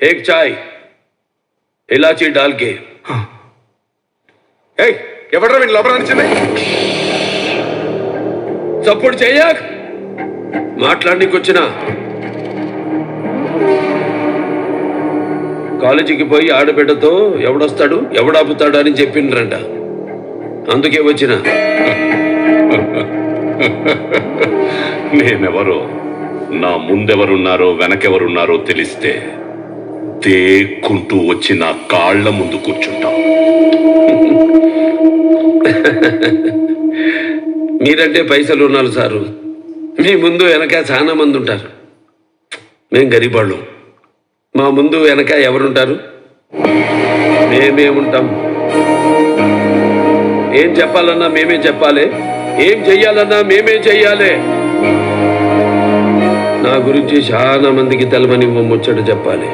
एक चाय इलायची डाल के ఏయ్ ఎవడ్రా వీళ్ళు లోపల నడిచింది చప్పుడు చెయ్యక్ మాట్లాడడానికి వచ్చిన కాలేజీకి పోయి ఆడబిడ్డతో ఎవడొస్తాడు ఎవడాపుతాడు అని చెప్పిండ్రంట అందుకే వచ్చిన నేనెవరో నా ముందెవరున్నారో వెనకెవరున్నారో తెలిస్తే దేక్కుంటూ వచ్చి నా కాళ్ళ ముందు కూర్చుంటాం. మీరంటే పైసలు ఉన్నారు సారు. మీ ముందు వెనక చాలా మంది ఉంటారు. మేం గరీబాళ్ళు. మా ముందు వెనక ఎవరుంటారు? మేమేముంటాం ఏం చెప్పాలన్నా మేమే చెప్పాలి. ఏం చెయ్యాలన్నా మేమే చెయ్యాలి. నా గురించి చాలా మందికి తెలమని ముచ్చట చెప్పాలి.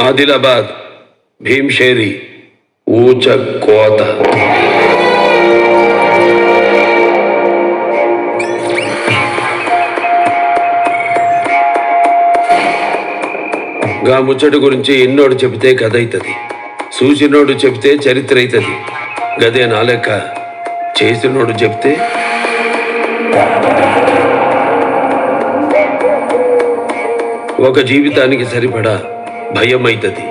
ఆదిలాబాద్ భీంషేరి ఊచ కోత గా ముచ్చట గురించి ఎన్నోడు చెబితే కథ అవుతుంది చూసినోడు చెబితే చరిత్ర అవుతుంది గదే నా లెక్క చేసినోడు చెప్తే ఒక జీవితానికి సరిపడా భయం అవుతుంది